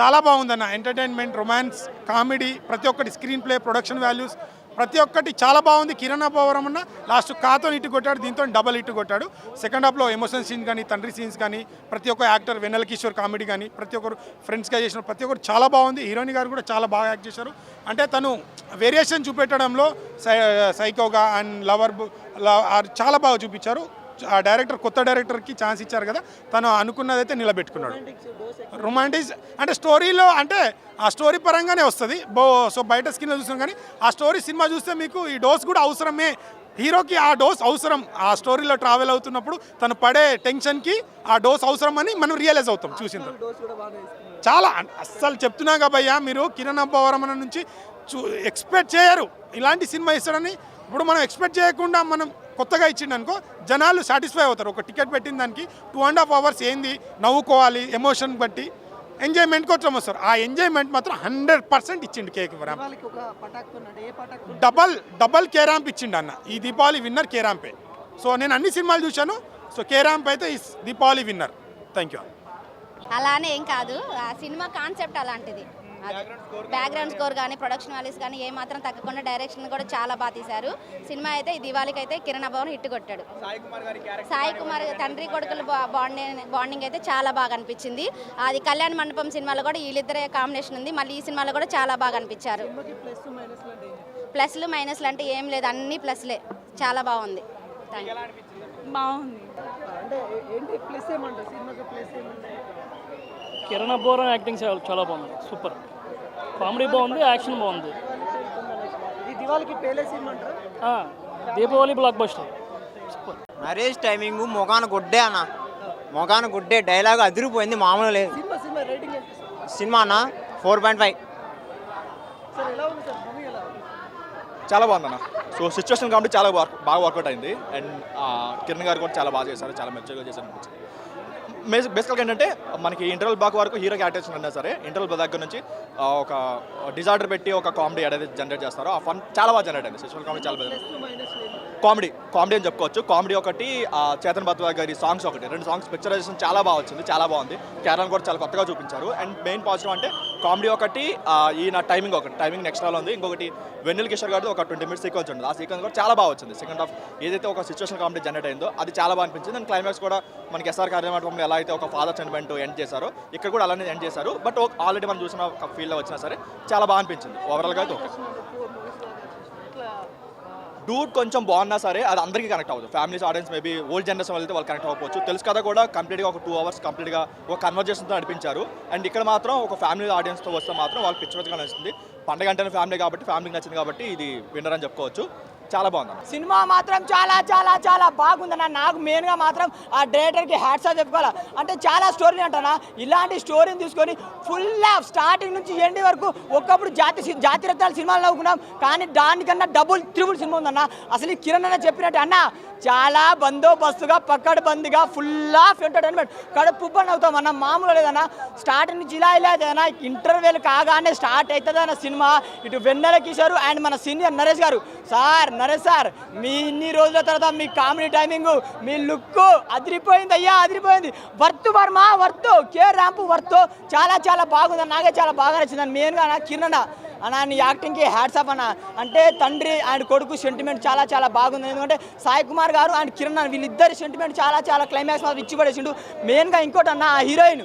చాలా బాగుందన్న. Entertainment romance comedy ప్రతి ఒక్కటి స్క్రీన్ ప్లే ప్రొడక్షన్ వాల్యూస్ ప్రతి ఒక్కటి చాలా బాగుంది. కిరణ్ అబ్బవరం అన్న లాస్ట్ కాతో ఇటు కొట్టాడు దీంతో డబల్ ఇటు కొట్టాడు. సెకండ్ హాఫ్లో ఎమోషన్ సీన్ కానీ తండ్రి సీన్స్ కానీ ప్రతి ఒక్క యాక్టర్ వెన్నెల కిషోర్ కామెడీ కానీ ప్రతి ఒక్కరు ఫ్రెండ్స్గా చేసిన ప్రతి ఒక్కరు చాలా బాగుంది. హీరోయిన్ గారు కూడా చాలా బాగా యాక్ట్ చేశారు. అంటే తను వేరియేషన్ చూపెట్టడంలో సై సైకోగా అండ్ లవర్ చాలా బాగా చూపించారు. ఆ డైరెక్టర్ కొత్త డైరెక్టర్కి ఛాన్స్ ఇచ్చారు కదా తను అనుకున్నదైతే నిలబెట్టుకున్నాడు. రొమాంటిక్ అంటే స్టోరీలో అంటే ఆ స్టోరీ పరంగానే వస్తుంది. బో సో బయట స్కిన్లో చూసాం కానీ ఆ స్టోరీ సినిమా చూస్తే మీకు ఈ డోస్ కూడా అవసరమే. హీరోకి ఆ డోస్ అవసరం. ఆ స్టోరీలో ట్రావెల్ అవుతున్నప్పుడు తను పడే టెన్షన్కి ఆ డోస్ అవసరం అని మనం రియలైజ్ అవుతాం చూసిన. చాలా అస్సలు చెప్తున్నా కాబయ్యా మీరు కిరణ్ అబ్బవరమణ నుంచి చూ ఎక్స్పెక్ట్ చేయరు. ఇలాంటి సినిమా ఇస్తాడని ఇప్పుడు మనం ఎక్స్పెక్ట్ చేయకుండా మనం కొత్తగా ఇచ్చిండు అనుకో జనాలు సాటిస్ఫై అవుతారు. ఒక టికెట్ పెట్టిన దానికి టూ అండ్ హాఫ్ అవర్స్ ఏంది నవ్వుకోవాలి ఎమోషన్ బట్టి ఎంజాయ్మెంట్ కోసం వస్తారు. ఆ ఎంజాయ్మెంట్ మాత్రం హండ్రెడ్ పర్సెంట్ ఇచ్చిండు కేక్ ర్యాంప్ వాళ్ళకి ఒక పటాక్ అంటే ఏ పటాక్ డబల్ డబల్ కే ర్యాంప్ ఇచ్చిండు అన్న. ఈ దీపావళి విన్నర్ కే ర్యాంపే సో నేను అన్ని సినిమాలు చూశాను. సో కే ర్యాంప్ అయితే ఈ దీపావళి విన్నర్ థ్యాంక్ యూ అలానే ఏం కాదు ఆ సినిమా కాన్సెప్ట్ అలాంటిది. బ్యాక్గ్రౌండ్ స్కోర్ కానీ ప్రొడక్షన్ వాల్యూస్ కానీ ఏ మాత్రం తగ్గకుండా డైరెక్షన్ కూడా చాలా బాగా తీశారు. సినిమా అయితే ఈ దివాళీకి అయితే కిరణ్ భవన్ హిట్ కొట్టాడు. సాయి కుమార్ తండ్రి కొడుకుల బాండింగ్ బాండింగ్ అయితే చాలా బాగా అనిపించింది. అది కళ్యాణ్ మండపం సినిమాలో కూడా వీళ్ళిద్దరే కాంబినేషన్ ఉంది. మళ్ళీ ఈ సినిమాలో కూడా చాలా బాగా అనిపించారు. ప్లస్ మైనస్ అంటే ఏం చెప్తారు? ప్లస్లు మైనస్లు అంటే ఏం లేదు. అన్ని ప్లస్లే చాలా బాగుంది. బాగుంది. అంటే ఏ- ఏంటి ప్లస్ ఏమంటారు? సినిమాకి ప్లస్ ఏమంటారు? కిరణ్ అబ్బోరం యాక్టింగ్ చాలా చాలా బాగుంది. సూపర్ కామెడీ బాగుంది యాక్షన్ బాగుంది. Deepavali blockbuster Naresh timing మొగాన గుడ్డే అన్న. మొగాన గుడ్డే డైలాగ్ అదిరిపోయింది మామూలు లేదు. సినిమా అన్న ఫోర్ పాయింట్ ఫైవ్ సార్ ఎలా ఉంది సార్? మూవీ ఎలా ఉంది? చాలా బాగుందన్న. సో సిచ్యువేషన్ కాబట్టి చాలా బాగా వర్కౌట్ అయింది. అండ్ కిరణ్ గారు కూడా చాలా బాగా చేశారు చాలా మెచ్యూర్గా చేశారు అనిపించింది. బేసికల్గా ఏంటంటే మనకి ఇంటర్వల్ బ్లాక్ వరకు హీరోకి అటెన్షన్ ఉన్నా సరే ఇంటర్వల్ దగ్గర నుంచి ఒక డిజార్డర్ పెట్టి ఒక కామెడీ ఏదైతే జనరేట్ చేస్తారో. ఆ ఫన్ చాలా బాగా జనరేట్ అయింది. సిచ్యువల్ కామెడీ చాలా బాగా కామెడీ కామెడీ అని చెప్పుకోవచ్చు. కామెడీ ఒకటి ఆ, చేతన్ బత్వా గారి సాంగ్స్ ఒకటి. రెండు సాంగ్స్ పిక్చరైజేషన్ చాలా బాగా వచ్చింది చాలా బాగుంది. కేరళను కూడా చాలా కొత్తగా చూపించారు. అండ్ మెయిన్ పాజిటివ్ అంటే కామెడీ ఒకటి ఈయన టైమింగ్ ఒకటి టైమింగ్ నెక్స్ట్లో ఉంది. ఇంకొకటి వెన్నెల్ కిషోర్ గారిది ఒక ట్వంటీ మినిట్స్ సీక్వెన్స్ ఉంటుంది. ఆ సీక్వెన్స్ కూడా చాలా బాగా వచ్చింది. సెకండ్ హాఫ్ ఏదైతే ఒక సిచ్యువేషన్ కామెడీ జనరేట్ అయిందో అది చాలా బాగా అనిపించింది. అండ్ క్లైమాక్స్ కూడా మనకి ఎస్ఆర్ కార్యమండపంలో ఎలా అయితే ఒక ఫాదర్ సెంటిమెంట్ ఎండ్ చేశారో ఇక్కడ కూడా అలానే ఎండ్ చేశారు. బట్ ఆల్రెడీ మనం చూసిన ఒక ఫీల్డ్లో వచ్చినా సరే చాలా బాగా అనిపించింది. ఓవరాల్గా అయితే ఓకే డూడ్ కొంచెం బాగున్నా సరే అది అందరికీ కనెక్ట్ అవ్వదు families audience maybe old generation వెళ్తే వాళ్ళు కనెక్ట్ అవ్వచ్చు తెలుసు కదా కూడా కంప్లీట్గా ఒక టూ అవర్స్ కంప్లీట్గా ఒక కన్వర్జేషన్తో నడిపించారు. అండ్ ఇక్కడ మాత్రం ఒక ఫ్యామిలీ ఆడియన్స్తో వస్తే మాత్రం వాళ్ళు పిచ్చి పిచ్చిగా నచ్చింది పండగ అంటే ఫ్యామిలీ కాబట్టి ఫ్యామిలీకి నచ్చింది కాబట్టి ఇది విన్నర్ అని చెప్పుకోవచ్చు. చాలా బాగుంది సినిమా మాత్రం చాలా చాలా చాలా బాగుందన్న నాకు మెయిన్గా మాత్రం ఆ డైరెక్టర్కి హ్యాట్స్ ఆఫ్ చెప్పుకోవాలి. అంటే చాలా స్టోరీ అంటనా ఇలాంటి స్టోరీని తీసుకొని ఫుల్ ఆఫ్ స్టార్టింగ్ నుంచి ఎండి వరకు ఒకప్పుడు జాతి జాతిరత్నాలు సినిమాలు నవ్వుకున్నాం. కానీ దానికన్నా డబుల్ త్రిబుల్ సినిమా ఉందన్న. అసలు కిరణ్ అన్న చెప్పినట్టు అన్న చాలా బందోబస్తుగా పక్కడు బందిగా ఫుల్ ఆఫ్ ఎంటర్టైన్మెంట్ కడుపు ఉబ్బని అవుతాం అన్న మామూలు లేదన్నా స్టార్ట్ నుంచి ఇలా ఇలా ఏదైనా ఇంటర్వెల్ కాగానే స్టార్ట్ అవుతుంది అన్న సినిమా. ఇటు వెన్నెల కిషోర్ అండ్ మన సీనియర్ నరేష్ గారు. సార్ నరేష్ సార్ మీ ఇన్ని రోజుల తర్వాత మీ కామెడీ టైమింగ్ మీ లుక్ అదిరిపోయింది అయ్యా అదిరిపోయింది. Worth Varma worth K ramp worth. చాలా చాలా బాగుంది నాకే చాలా బాగా నచ్చింది. మెయిన్గా నా కిరణ్ అన్న నీ యాక్టింగ్కి హ్యాట్స్ ఆఫ్ అన్న. అంటే తండ్రి ఆయన కొడుకు సెంటిమెంట్ చాలా చాలా బాగుంది. ఎందుకంటే సాయి కుమార్ గారు అండ్ కిరణ్ వీళ్ళిద్దరి సెంటిమెంట్ చాలా చాలా క్లైమాక్స్ మాత్రం ఇచ్చి పడేసిండు మెయిన్గా ఇంకోటి అన్న ఆ హీరోయిన్